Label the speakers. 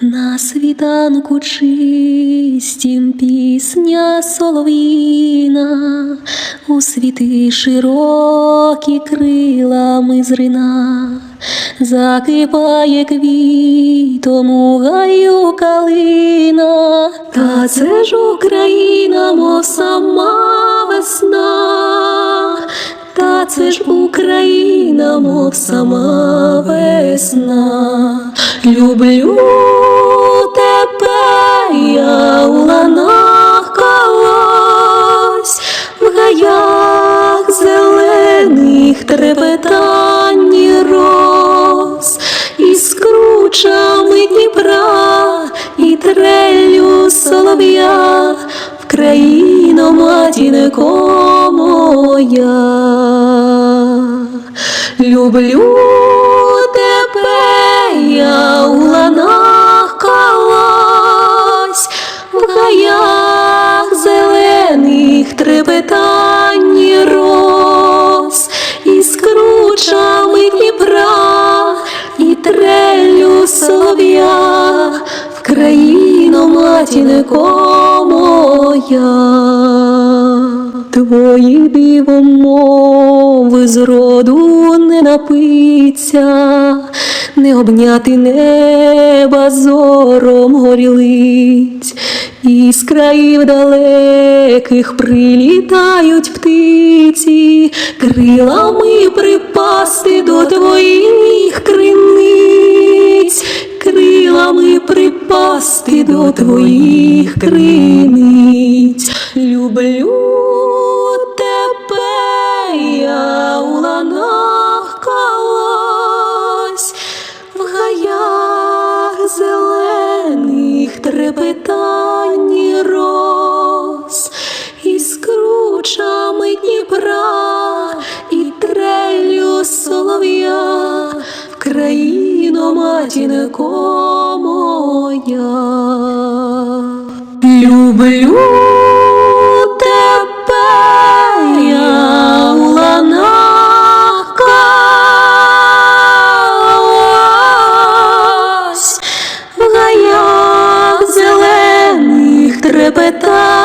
Speaker 1: На світанку чистім пісня солов'їна, у світи широкі крилами зрина, закипає квітом у гаю калина, та це ж Україна, мов сама весна. Та це ж Україна, мов сама весна. Люблю трепетанні роз, і скручами Дніпра, і трелю солов'я, в країно матінко моя. Люблю тебе, я у ланах колось, в гаях зелених трепетанні країно матінко моя. Твої дивом мови зроду не напиться, не обняти неба зором горілиць, і з країв далеких прилітають птиці, крилами припасти до твоїх криниць, припасти до твоїх криниць. Люблю тебе, я у ланах колось, в гаях зелених трепетанні роз, і з Дніпра, і трелю солов'я, в країно матінко моя. Люблю тебе, я у ланах в гаях зелених трепетанні